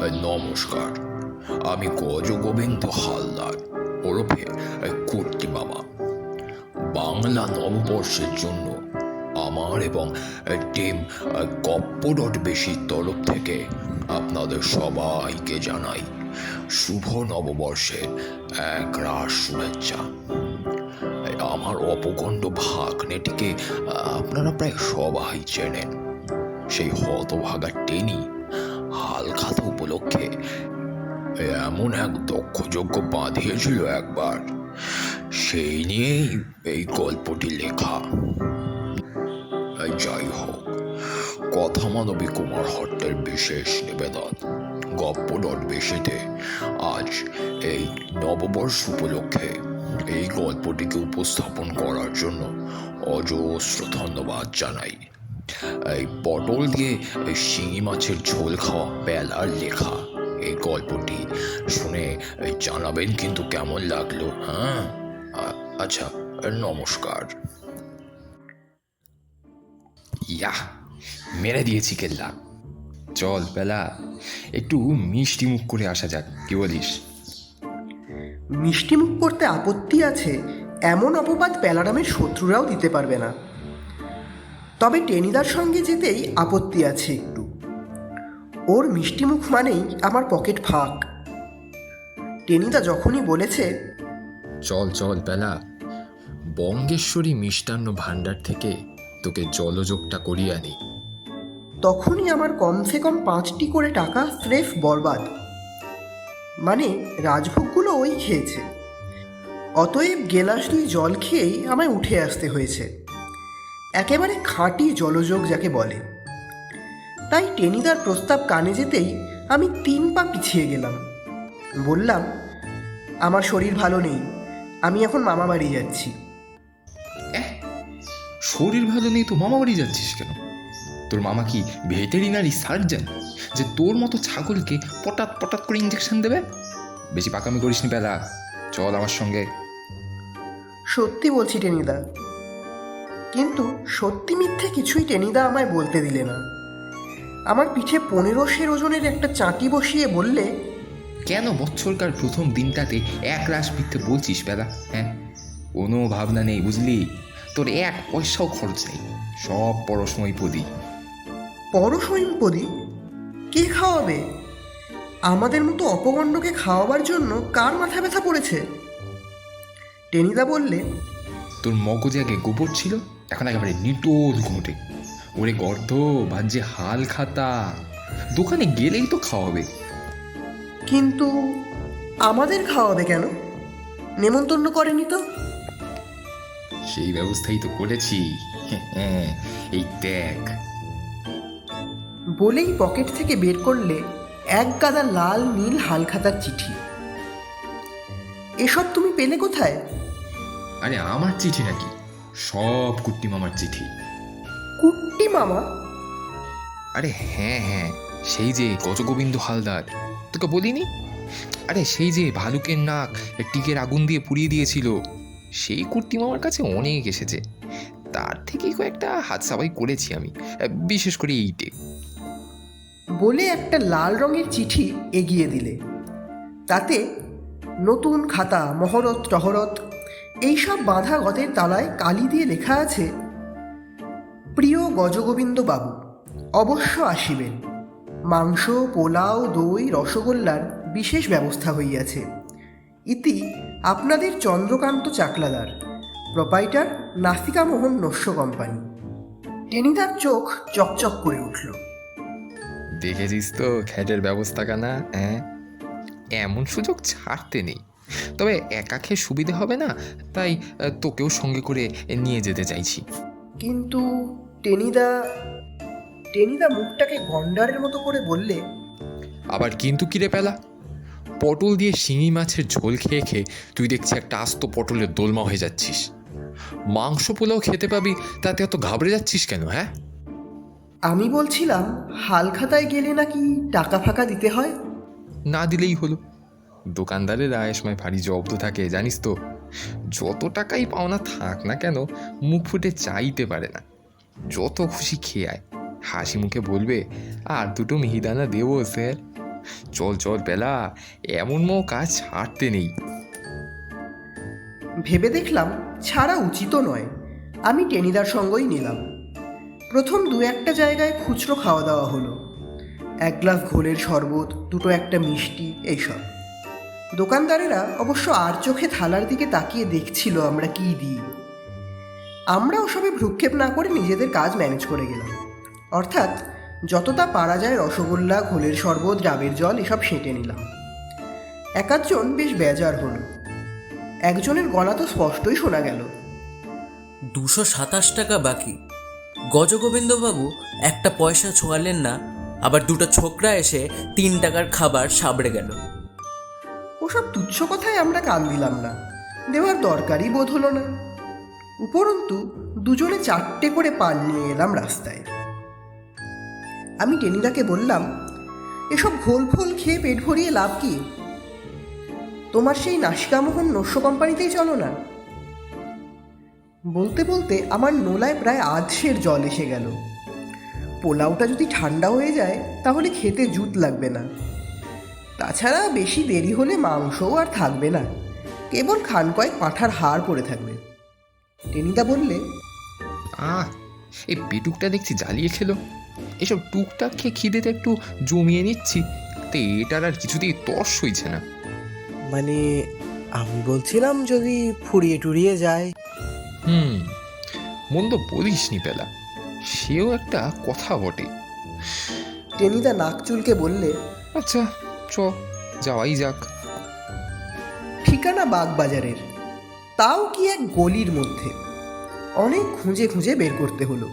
নমস্কার। আমি গজগোবিন্দ হালদার, ওরফে কুর্তি মামা। বাংলা নববর্ষের জন্য আমার এবং টিম গপ্প ডট বেশির তরফ থেকে আপনাদের সবাইকে জানাই শুভ নববর্ষের এক রাস শুভেচ্ছা। আমার অপকণ্ড ভাগ্নেটিকে আপনারা প্রায় সবাই চেনেন। সেই হতভাগা টেনি উপলক্ষে এমন এক দক্ষযজ্ঞ বাঁধিয়েছিল একবার। সেই নিয়েই এই গল্পটি লেখা। যাই হোক, কথা মানবী কুমার হট্টের বিশেষ নিবেদন গপ্প ডট বেশিতে আজ এই নববর্ষ উপলক্ষে এই গল্পটিকে উপস্থাপন করার জন্য অজস্র ধন্যবাদ জানাই। এই পটল দিয়ে শিঙি মাছের ঝোল খাওয়া বেলার লেখা। এই গল্পটি শুনে জানাবেন কিন্তু কেমন লাগল হ্যাঁ? আচ্ছা নমস্কার। ইয়া মেরে দিয়েছি কেল্লা। চল বেলা, একটু মিষ্টি মুখ করে আসা যাক, কি বলিস? মিষ্টি মুখ করতে আপত্তি আছে, এমন অপবাদ প্যালারামের শত্রুরাও দিতে পারবে না। তবে টেনিদার সঙ্গে যেতেই আপত্তি আছে একটু। ওর মিষ্টিমুখ মানেই আমার পকেট ফাঁক। টেনিদা যখনই বলেছে চল চল বেলা বঙ্গেশ্বরী মিষ্টান্ন ভাণ্ডার থেকে তোকে জলযোগটা করিয়ে আনি। তখনই আমার কমসে কম পাঁচটি করে টাকা স্রেফ বরবাদ। মানে রাজভোগগুলো ওই খেয়েছে। অতএব গেলাস দুই জল খেয়েই আমায় উঠে আসতে হয়েছে। একেবারে খাঁটি জলযোগ যাকে বলে। তাই টেনিদার প্রস্তাব কানে যেতেই আমি তিন পা পিছিয়ে গেলাম। বললাম আমার শরীর ভালো নেই আমি এখন মামা বাড়ি যাচ্ছি। শরীর ভালো নেই তো মামা বাড়ি যাচ্ছিস কেন? তোর মামা কি ভেটেরিনারি সার্জন যে তোর মতো ছাগলকে পটাত পটাত করে ইঞ্জেকশন দেবে? বেশি পাকামি করিস নি বেলা চল আমার সঙ্গে। সত্যি বলছি টেনিদা কিন্তু সত্যি মিথ্যে কিছুই টেনিদা আমায় বলতে দিলে না। আমার পিঠে পনেরো সের ওজনের একটা চাঁটি বসিয়ে বললে কেন বছরকার প্রথম দিনটাতে এক রাস মিথ্যে বলছিস বেলা? হ্যাঁ? কোনো ভাবনা নেই বুঝলি? তোর এক পয়সাও খরচ নেই। সব পরসময় পদি। পরশৈমপদী কে খাওয়াবে? আমাদের মতো অপগণ্ডকে খাওয়াবার জন্য কার মাথা ব্যথা পড়েছে টেনিদা বললে তোর মগজে আগে গোবর ছিল? এখন একেবারে নিটোল ঘুমটে। ওরে গর্ধ ভাজ্যে হাল খাতা। দোকানে গেলেই তো খাওয়াবে। কিন্তু আমাদের খাওয়াবে কেন? নেমন্তন্ন করেনি তো? সেই ব্যবস্থাই তো করেছি। হ্যাঁ, এই দেখ। বলেই পকেট থেকে বের করলে এক গাদা লাল নীল হালখাতার চিঠি। এসব তুমি পেলে কোথায়? আরে আমার চিঠি নাকি? সব কুট্টি মামার চিঠি। কুট্টি মামা? আরে হ্যাঁ হ্যাঁ সেই যে গজগোবিন্দ হালদার তোকে বলিনি? আরে সেই যে ভালুকের নাক টিকের আগুন দিয়ে পুড়িয়ে দিয়েছিল সেই কুর্তি মামার কাছে অনেক এসেছে। তার থেকেই কয়েকটা হাত সাবাই করেছি আমি বিশেষ করে এইটে। বলে একটা লাল রঙের চিঠি এগিয়ে দিলে। তাতে নতুন খাতা মহরত টহরত এইসব বাঁধা গতের তালায় কালি দিয়ে লেখা আছে, প্রিয় গজগোবিন্দ বাবু অবশ্য আসিবেন। মাংস, পোলাও, দই, রসগোল্লার বিশেষ ব্যবস্থা হইয়াছে। ইতি আপনাদের চন্দ্রকান্ত চাকলাদার, প্রোপাইটার নাসিকামোহন নস্য কোম্পানি। টেনিদার চোখ চকচক করে উঠল। দেখেছিস তো, খ্যাটের ব্যবস্থা কানা হ্যাঁ এমন সুযোগ ছাড়তে নেই। তবে একা খেয়ে সুবিধে হবে না? তাই তোকেও সঙ্গে করে নিয়ে যেতে চাইছি। কিন্তু টেনিদা টেনিদা মুখটাকে গন্ডারের মতো করে বললে আবার কিন্তু কিরে পেলা? পটল দিয়ে শিঙি মাছের ঝোল খেয়ে খেয়ে তুই দেখছি একটা আস্ত পটলের দোলমা হয়ে যাচ্ছিস। মাংস পোলাও খেতে পাবি তাতে এত ঘাবড়ে যাচ্ছিস কেন হ্যাঁ? আমি বলছিলাম হালখাতায় গেলে নাকি টাকা ফাঁকা দিতে হয়? না দিলেই হলো। দোকানদারের আয় সময় ভারী জব্দ থাকে, জানিস তো। যত টাকাই পাওনা থাক না কেন, মুখ ফুটে চাইতে পারে না। যত খুশি খেয়ে আয়। হাসি মুখে বলবে, আর দুটো মিহিদানা দেবো, স্যার। চল চল, বেলা, এমন মো কাজ ছাড়তে নেই। ভেবে দেখলাম ছাড়া উচিতও নয়। আমি টেনিদার সঙ্গই নিলাম। প্রথম দু একটা জায়গায় খুচরো খাওয়া দাওয়া হলো। এক গ্লাস ঘোলের শরবত, দুটো একটা মিষ্টি, এইসব। দোকানদারেরা অবশ্য আর চোখে থালার দিকে তাকিয়ে দেখছিল আমরা কি দিই। আমরা ওসবে ভ্রুক্ষেপ না করে নিজেদের কাজ ম্যানেজ করে গেলাম। অর্থাৎ যতটা পারা যায় রসগোল্লা, ঘোলের শরবত, ডাবের জল, এসব সেঁটে নিলাম। একাধজন বেশ বেজার হলো। একজনের গলা তো স্পষ্টই শোনা গেল। দুশো সাতাশ টাকা বাকি। গজগোবিন্দবাবু একটা পয়সা ছোঁয়ালেন না, আবার দুটো ছোকরা এসে তিন টাকার খাবার সাবড়ে গেল। ওসব তুচ্ছ কথায় আমরা কান দিলাম না। দেওয়ার দরকারই বোধ হলো না। উপরন্তু, দুজনে চারটে করে পান নিয়ে এলাম রাস্তায়। আমি টেনিদাকে বললাম, এসব ঘোল ফোল খেয়ে পেট ভরিয়ে লাভ কি? তোমার সেই নাসিকামোহন নস্য কোম্পানিতেই চলো না? বলতে বলতে আমার নোলায় প্রায় আধশের জল এসে গেল। পোলাওটা যদি ঠান্ডা হয়ে যায়, তাহলে খেতে জুত লাগবে না। তাছাড়া বেশি দেরি হলে মাংসও আর থাকবে না। কেবল খান কয়েক পাঁঠার হাড় পড়ে থাকবে। টেনিদা বললে আহ এই পেটুকটা দেখছি জ্বালিয়ে খেলো। এসব টুকটাক খেয়ে খিদেতে একটু জমিয়ে নিচ্ছি। তো এটার আর কিছুতেই তর্স হইছে না। মানে আমি বলছিলাম যদি ফুরিয়ে টুরিয়ে যায়। হুম মন্দ বলিস নি পেলা। সেও একটা কথা বটে। টেনিদা নাক চুলকে বললে আচ্ছা চ যাওয়াই যাক। ঠিকানা বাগবাজারের। তাও কি এক গলির মধ্যে। অনেক খুঁজে খুঁজে বের করতে হলো।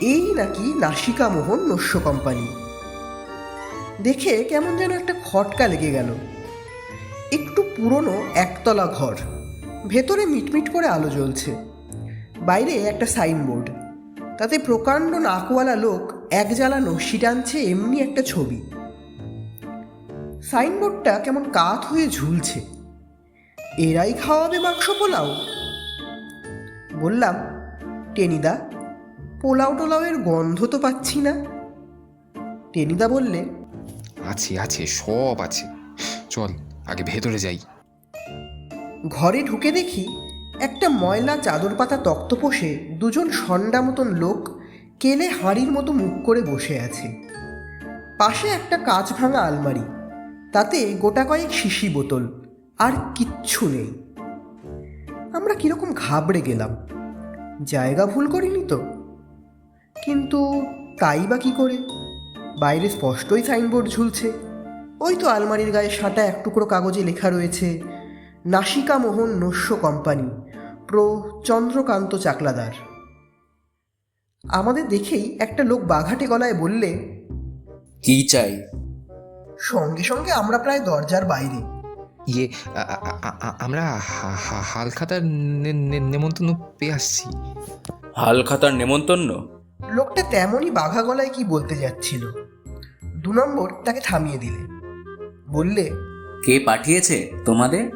এই নাকি নাসিকা মোহন নস্য কোম্পানি। দেখে কেমন যেন একটা খটকা লেগে গেল। একটু পুরনো একতলা ঘর। ভেতরে মিটমিট করে আলো জ্বলছে। বাইরে একটা সাইনবোর্ড। তাতে প্রকাণ্ড নাকওয়ালা লোক এক জ্বালা নস্যি টানছে এমনি একটা ছবি। সাইনবোর্ডটা কেমন কাত হয়ে ঝুলছে। এরাই খাওয়াবে মাংস পোলাও। বললাম টেনিদা পোলাও টোলাওয়ের গন্ধ তো পাচ্ছি না। টেনিদা বললে আছে আছে সব আছে। চল আগে ভেতরে যাই। ঘরে ঢুকে দেখি একটা ময়লা চাদর পাতা তক্ত তক্তপোষে দুজন সন্ডা মতন লোক কেলে হাঁড়ির মতো মুখ করে বসে আছে। পাশে একটা কাঁচ ভাঙা আলমারি। তাতে গোটা কয়েক শিশি বোতল, আর কিচ্ছু নেই। আমরা কীরকম ঘাবড়ে গেলাম। জায়গা ভুল করিনি তো? কিন্তু তাই বা কী করে? বাইরে স্পষ্টই সাইনবোর্ড ঝুলছে। ওই তো আলমারির গায়ে সাঁটা এক টুকরো কাগজে লেখা রয়েছে নাসিকা মোহন নস্য কোম্পানি, প্রো চন্দ্রকান্ত চাকলাদার। আমাদের দেখেই একটা লোক বাঘাটে গলায় বললে, কি চাই? সঙ্গে সঙ্গে আমরা প্রায় দরজার বাইরে। ইয়ে আমরা হা- হা- হালখাতার নেমন্তন্ন পেয়ে আসছি। হালখাতার নেমন্তন্ন? লোকটা তেমনই বাঘা গলায় কি বলতে যাচ্ছিল। দু নম্বর তাকে থামিয়ে দিলে। বললে কে পাঠিয়েছে তোমাদের?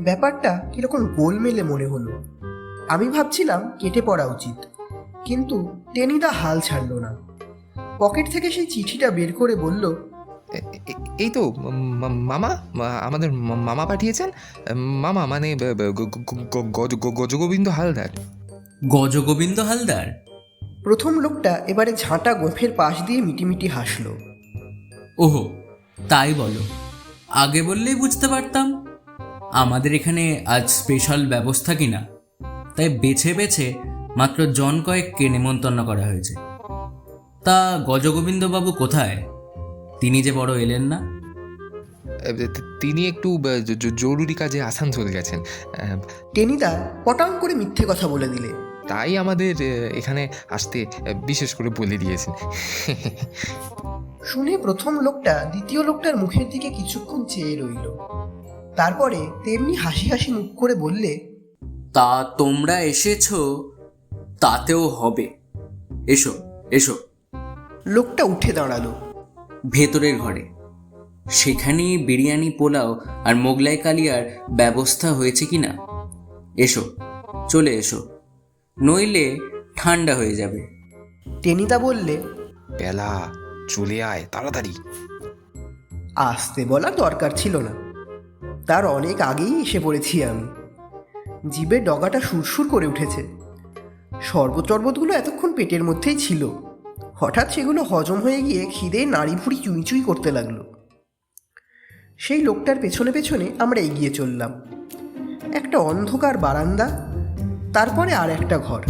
ব্যাপারটা কীরকম গোলমেলে মনে হলো। আমি ভাবছিলাম কেটে পড়া উচিত কিন্তু টেনিদা হাল ছাড়ল না। পকেট থেকে সেই চিঠিটা বের করে বলল এই তো মামা আমাদের মামা পাঠিয়েছেন। মামা মানে গজগোবিন্দ হালদার। গজগোবিন্দ হালদার? প্রথম লোকটা এবারে ঝাঁটা গোফের পাশ দিয়ে মিটিমিটি হাসলো। ওহো তাই বলো। আগে বললেই বুঝতে পারতাম। আমাদের এখানে আজ স্পেশাল ব্যবস্থা কিনা? তাই বেছে বেছে মাত্র জন কয়েককে নেমন্তন্ন করা হয়েছে। তা গজগোবিন্দবাবু কোথায়? তিনি যে বড় এলেন না? তিনি একটু জরুরি কাজে আসানসোল গেছেন। টেনিদা পটাং করে মিথ্যে কথা বলে দিলে। তাই আমাদের এখানে আসতে বিশেষ করে বলে দিয়েছেন। শুনে প্রথম লোকটা দ্বিতীয় লোকটার মুখের দিকে কিছুক্ষণ চেয়ে রইল। তারপরে তেমনি হাসি হাসি মুখ করে বললে তা তোমরা এসেছ তাতেও হবে। এসো এসো। লোকটা উঠে দাঁড়াল। ভেতরের ঘরে। সেখানে বিরিয়ানি পোলাও আর মোগলাই কালিয়ার ব্যবস্থা হয়েছে কি না? এসো চলে এসো। নইলে ঠান্ডা হয়ে যাবে। টেনিদা বললে বেলা চলে আয় তাড়াতাড়ি। আসতে বলার দরকার ছিল না। তার অনেক আগেই এসে পড়েছি আমি। জীবের ডগাটা সুরসুর করে উঠেছে। শরবত টরবতগুলো এতক্ষণ পেটের মধ্যেই ছিল। হঠাৎ সেগুলো হজম হয়ে গিয়ে খিদে নাড়ি ভুড়ি চুই চুই করতে লাগল। সেই লোকটার পেছনে পেছনে আমরা এগিয়ে চললাম। একটা অন্ধকার বারান্দা তারপরে আর একটা ঘর।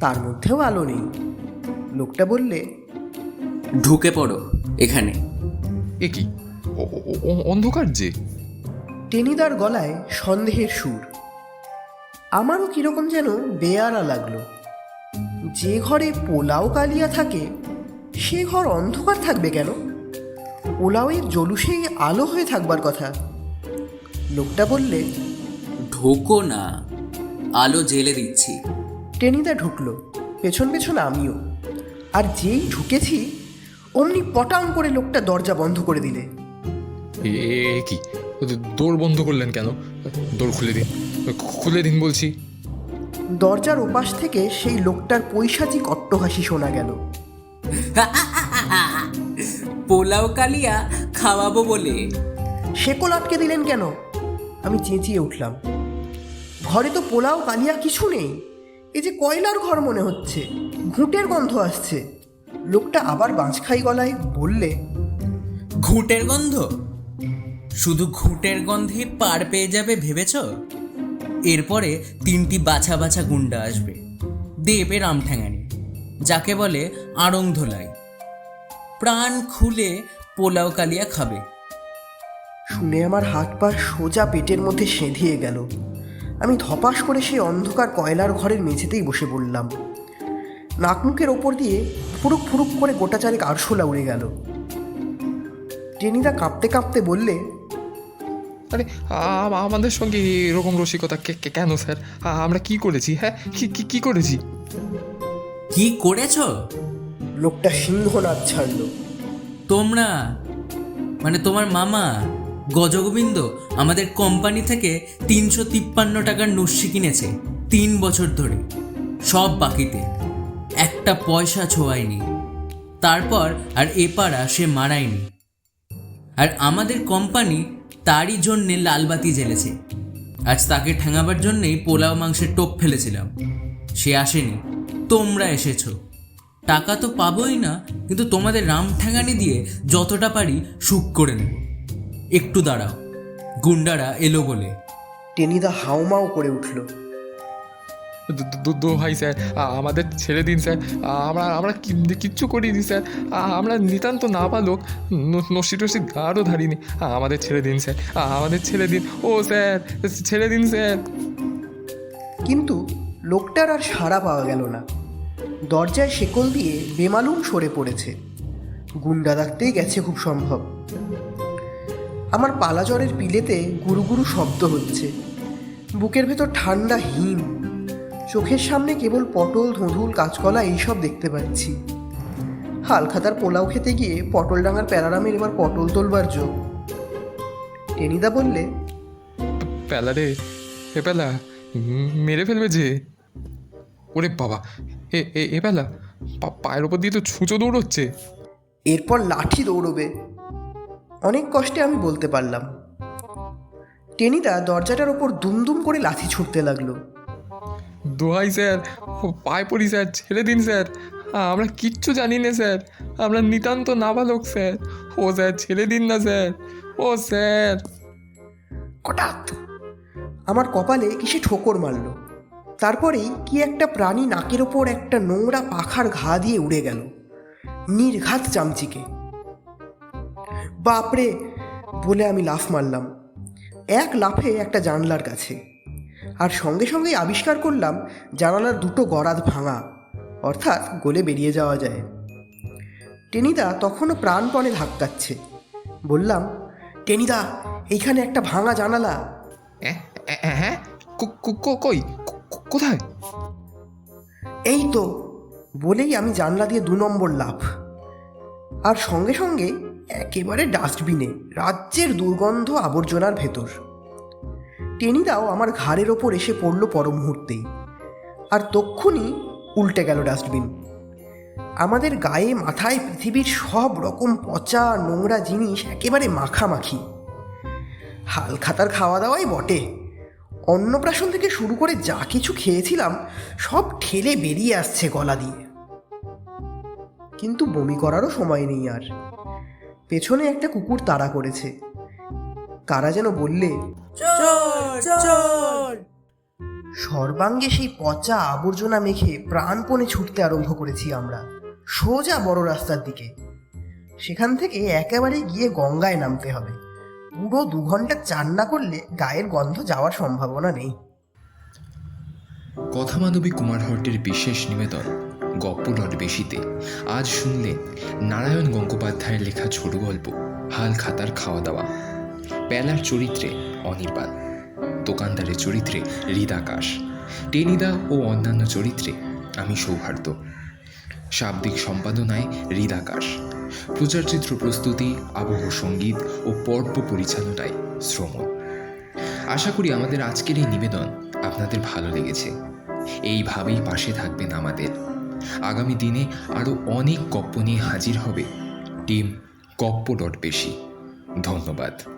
তার মধ্যেও আলো নেই। লোকটা বললে ঢুকে পড়ো এখানে। এ কি? অন্ধকার যে? টেনিদার গলায় সন্দেহের সুর। আমারও কীরকম যেন বেয়ারা লাগল। যে ঘরে পোলাও কালিয়া থাকে সে ঘর অন্ধকার থাকবে কেন? পোলাওয়ের জলুসেই আলো হয়ে থাকবার কথা। লোকটা বললে ঢোকো না আলো জেলে দিচ্ছি। টেনিদা ঢুকলো পেছন পেছন আমিও। আর যেই ঢুকেছি অমনি পটাং করে লোকটা দরজা বন্ধ করে দিলে। এ কি? দৌড় বন্ধ করলেন কেন? দৌড় খুলে দিন খুলে দিন বলছি। দরজার ওপাশ থেকে সেই লোকটার পৈশাচিক অট্টহাসি শোনা গেল। পোলাও কালিয়া খাওয়াবো বলে। শেকল আটকে দিলেন কেন? আমি চেঁচিয়ে উঠলাম। ঘরে তো পোলাও কালিয়া কিছু নেই। এই যে কয়লার ঘর মনে হচ্ছে। ঘুঁটের গন্ধ আসছে। লোকটা আবার বাঁচখাই গলায় বললে ঘুঁটের গন্ধ? শুধু ঘুঁটের গন্ধে পার পেয়ে যাবে ভেবেছ? এরপরে তিনটি বাছা বাছা গুন্ডা আসবে। দেবে রামঠ্যাঙানি, যাকে বলে আড়ং ধোলাই প্রাণ খুলে পোলাও কালিয়া খাবে। শুনে আমার হাত পা সোজা পেটের মধ্যে সেঁধিয়ে গেল। আমি ধপাস করে সেই অন্ধকার কয়লার ঘরের মেঝেতেই বসে পড়লাম। নাকমুখের ওপর দিয়ে ফুরুক ফুরুক করে গোটা চারেক আরশোলা উড়ে গেল। টেনিদা কাঁপতে কাঁপতে বললে আরে আ- আমাদের সঙ্গে এরকম রসিকতা কে- কে- কেন স্যার? আ- আমরা কি করেছি হ্যাঁ? কি কি কি করেছি? কি করেছ? লোকটা সিংহনাথ ছাড়লো। তোমরা? মানে তোমার মামা গজগোবিন্দ আমাদের কোম্পানি থেকে তিনশো তিপ্পান্ন টাকার নস্যি কিনেছে তিন বছর ধরে। সব বাকিতে। একটা পয়সা ছোঁয়ায়নি। তারপর আর এপাড়া সে মারায়নি। আর আমাদের কোম্পানি তারই জন্যে লালবাতি জ্বেলেছে। আজ তাকে ঠেঙাবার জন্যেই পোলাও মাংসের টোপ ফেলেছিলাম। সে আসেনি। তোমরা এসেছ। টাকা তো পাবোই না, কিন্তু তোমাদের রাম ঠেঙানি দিয়ে যতটা পারি সুখ করে নেব। একটু দাঁড়াও। গুন্ডারা এলো বলে। টেনিদা হাউমাউ করে উঠল। দো- দো- দো ভাই স্যার আমাদের ছেড়ে দিন স্যার। আমরা আমরা কিচ্ছু করিনি স্যার। আমরা নিতান্ত না পালোক নসি টসি গাঢ় ধারিনি। আমাদের ছেড়ে দিন স্যার। আমাদের ছেড়ে দিন। ও স্যার, ছেড়ে দিন স্যার। কিন্তু লোকটার আর সাড়া পাওয়া গেল না। দরজায় শেকল দিয়ে বেমালুম সরে পড়েছে। গুন্ডা ডাকতেই গেছে খুব সম্ভব। আমার পালাজরের পিলেতে গুরু গুরু শব্দ হচ্ছে। বুকের ভেতর ঠান্ডা হিম চোখের সামনে কেবল পটল ধুঁধুল কাঁচকলা এইসব দেখতে পাচ্ছি। হালখাতার পোলাও খেতে গিয়ে পটল ডাঙার প্যারারামের এবার পটল তোলবার যোগ। টেনিদা বললে পেলা রে এ পেলা মেরে ফেলবে যে। ওরে বাবা এ এ- এ পেলা পা- পায়ের ওপর দিয়ে তো ছুঁচো দৌড়চ্ছে। এরপর লাঠি দৌড়বে। অনেক কষ্টে আমি বলতে পারলাম। টেনিদা দরজাটার ওপর দুমদুম করে লাথি ছুটতে লাগল। দোহাই স্যার, পায়ে পড়ি স্যার, ছেড়ে দিন স্যার। আমরা কিচ্ছু জানি না স্যার, আমরা নিতান্ত নাবালক স্যার। ও স্যার, ছেড়ে দিন না স্যার। ও স্যার। হঠাৎ আমার কপালে কিসে ঠোকর মারল। তারপরেই কি একটা প্রাণী নাকের ওপর একটা নোংরা পাখার ঘা দিয়ে উড়ে গেল। নির্ঘাত চামচিকে। বাপরে, বলে আমি লাফ মারলাম। এক লাফে একটা জানলার কাছে। আর সঙ্গে সঙ্গেই আবিষ্কার করলাম জানালার দুটো গরাদ ভাঙা অর্থাৎ গলে বেরিয়ে যাওয়া যায়। টেনিদা তখনও প্রাণপণে ধাক্কাচ্ছে। বললাম টেনিদা এইখানে একটা ভাঙা জানালা। হ্যাঁ? কই? কোথায়? এই তো বলেই আমি জানলা দিয়ে দু নম্বর লাভ আর সঙ্গে সঙ্গে একেবারে ডাস্টবিনে রাজ্যের দুর্গন্ধ আবর্জনার ভেতর। টেনিদাও আমার ঘাড়ের ওপর এসে পড়ল পর মুহূর্তেই আর তক্ষুনি উল্টে গেল ডাস্টবিন। আমাদের গায়ে মাথায় পৃথিবীর সব রকম পচা, নোংরা জিনিস একেবারে মাখামাখি। হালখাতার খাওয়া দাওয়াই বটে। অন্নপ্রাশন থেকে শুরু করে যা কিছু খেয়েছিলাম, সব ঠেলে বেরিয়ে আসছে গলা দিয়ে। কিন্তু বমি করারও সময় নেই আর। পেছনে একটা কুকুর তাড়া করেছে। কারা যেন বললে সর্বাঙ্গে সেই পচা আবর্জনা মেখে প্রাণপণে ছুটতে আরম্ভ করেছি আমরা সোজা বড় রাস্তার দিকে। সেখান থেকে একেবারে গিয়ে গঙ্গায় নামতে হবে। পুরো দু ঘণ্টা চান না করলে গায়ের গন্ধ যাওয়ার সম্ভাবনা নেই। কথা কথামাধবী কুমারহট্টের বিশেষ নিবেদন গপ্প ডট বেশিতে। আজ শুনলেন নারায়ণ গঙ্গোপাধ্যায়ের লেখা ছোট গল্প হাল খাতার খাওয়া দাওয়া। পেলার চরিত্রে অনির্বাণ, দোকানদারের চরিত্রে হৃদাকাশ, টেনিদা ও অন্যান্য চরিত্রে আমি সৌহার্দ্য। শাব্দিক সম্পাদনায় হৃদাকাশ প্রচারচিত্র প্রস্তুতি, আবহ সংগীত ও পর্ব পরিচালনায় শ্রমণ। আশা করি আমাদের আজকের এই নিবেদন আপনাদের ভালো লেগেছে। এইভাবেই পাশে থাকবেন আমাদের। আগামী দিনে আরও অনেক গপ্প নিয়ে হাজির হবে টিম গপ্প ডট বেশি। ধন্যবাদ।